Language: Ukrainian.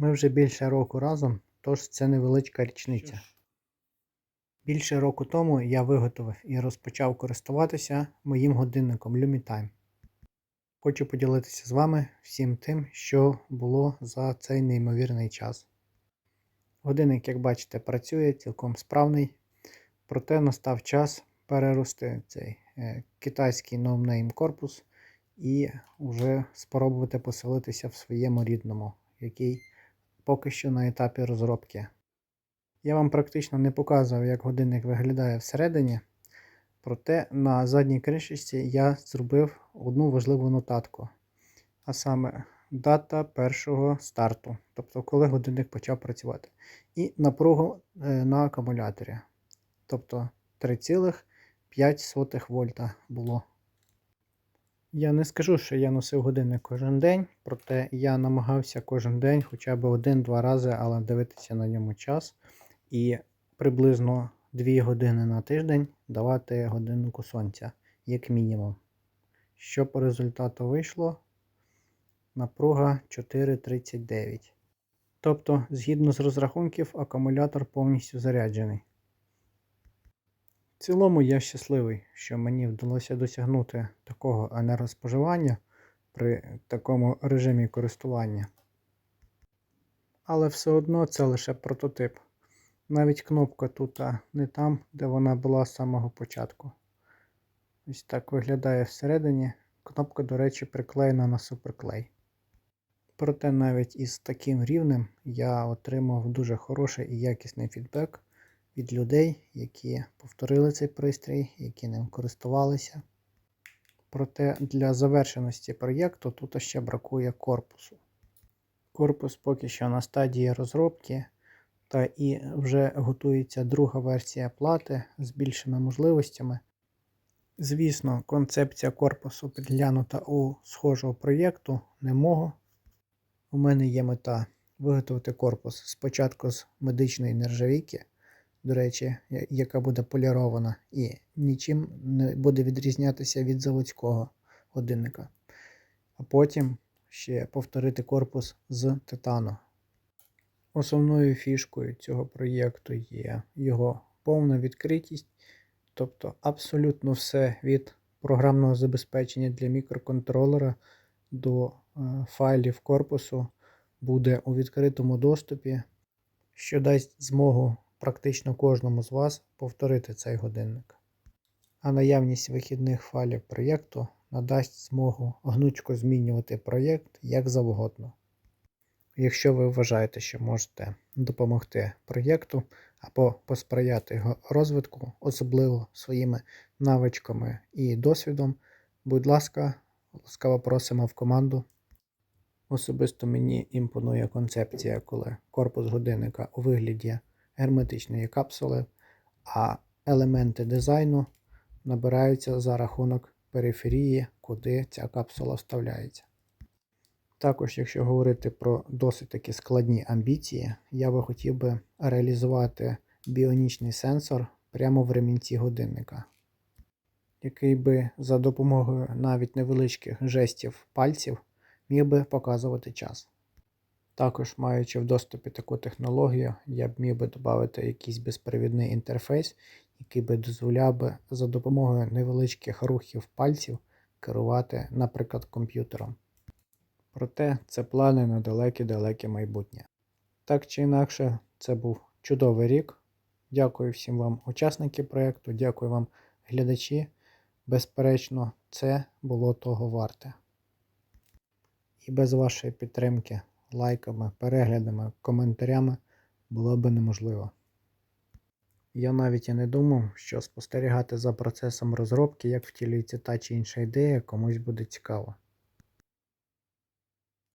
Ми вже більше року разом, тож це невеличка річниця. Більше року тому я виготовив і розпочав користуватися моїм годинником LumiTime. Хочу поділитися з вами всім тим, що було за цей неймовірний час. Годинник, як бачите, працює цілком справний, проте настав час перерости цей е, китайський ноунейм корпус і вже спробувати поселитися в своєму рідному, який поки що на етапі розробки. Я вам практично не показував, як годинник виглядає всередині, проте на задній кришечці я зробив одну важливу нотатку, а саме дата першого старту, тобто коли годинник почав працювати, і напругу е, на акумуляторі, тобто 3,5 вольта було. Я не скажу, що я носив годинник кожен день, проте я намагався кожен день хоча б один-два рази, але дивитися на ньому час і приблизно 2 години на тиждень давати годиннику сонця, як мінімум. Що по результату вийшло? Напруга 4,39. Тобто, згідно з розрахунків, акумулятор повністю заряджений. В цілому я щасливий, що мені вдалося досягнути такого енергоспоживання при такому режимі користування. Але все одно це лише прототип. Навіть кнопка тут а не там, де вона була з самого початку. Ось так виглядає всередині. Кнопка, до речі, приклеєна на суперклей. Проте навіть із таким рівнем я отримав дуже хороший і якісний фідбек від людей, які повторили цей пристрій, які ним користувалися. Проте для завершеності проєкту тут ще бракує корпусу. Корпус поки що на стадії розробки, та і вже готується друга версія плати з більшими можливостями. Звісно, концепція корпусу підглянута у схожого проєкту не мого. У мене є мета виготовити корпус спочатку з медичної нержавійки, до речі, яка буде полірована і нічим не буде відрізнятися від заводського годинника. А потім ще повторити корпус з титану. Основною фішкою цього проєкту є його повна відкритість, тобто абсолютно все від програмного забезпечення для мікроконтролера до е, файлів корпусу буде у відкритому доступі, що дасть змогу практично кожному з вас повторити цей годинник. А наявність вихідних файлів проєкту надасть змогу гнучко змінювати проєкт як завгодно. Якщо ви вважаєте, що можете допомогти проєкту або посприяти його розвитку, особливо своїми навичками і досвідом, будь ласка, ласкаво просимо в команду. Особисто мені імпонує концепція, коли корпус годинника у вигляді герметичної капсули, а елементи дизайну набираються за рахунок периферії, куди ця капсула вставляється. Також, якщо говорити про досить такі складні амбіції, я би хотів би реалізувати біонічний сенсор прямо в ремінці годинника, який би за допомогою навіть невеличких жестів пальців міг би показувати час. Також, маючи в доступі таку технологію, я б міг би додати якийсь безпровідний інтерфейс, який би дозволяв би за допомогою невеличких рухів пальців керувати, наприклад, комп'ютером. Проте це плани на далеке-далеке майбутнє. Так чи інакше, це був чудовий рік. Дякую всім вам, учасники проєкту, дякую вам, глядачі. Безперечно, це було того варте. І без вашої підтримки, лайками, переглядами, коментарями було би неможливо. Я навіть і не думав, що спостерігати за процесом розробки, як втілюється та чи інша ідея, комусь буде цікаво.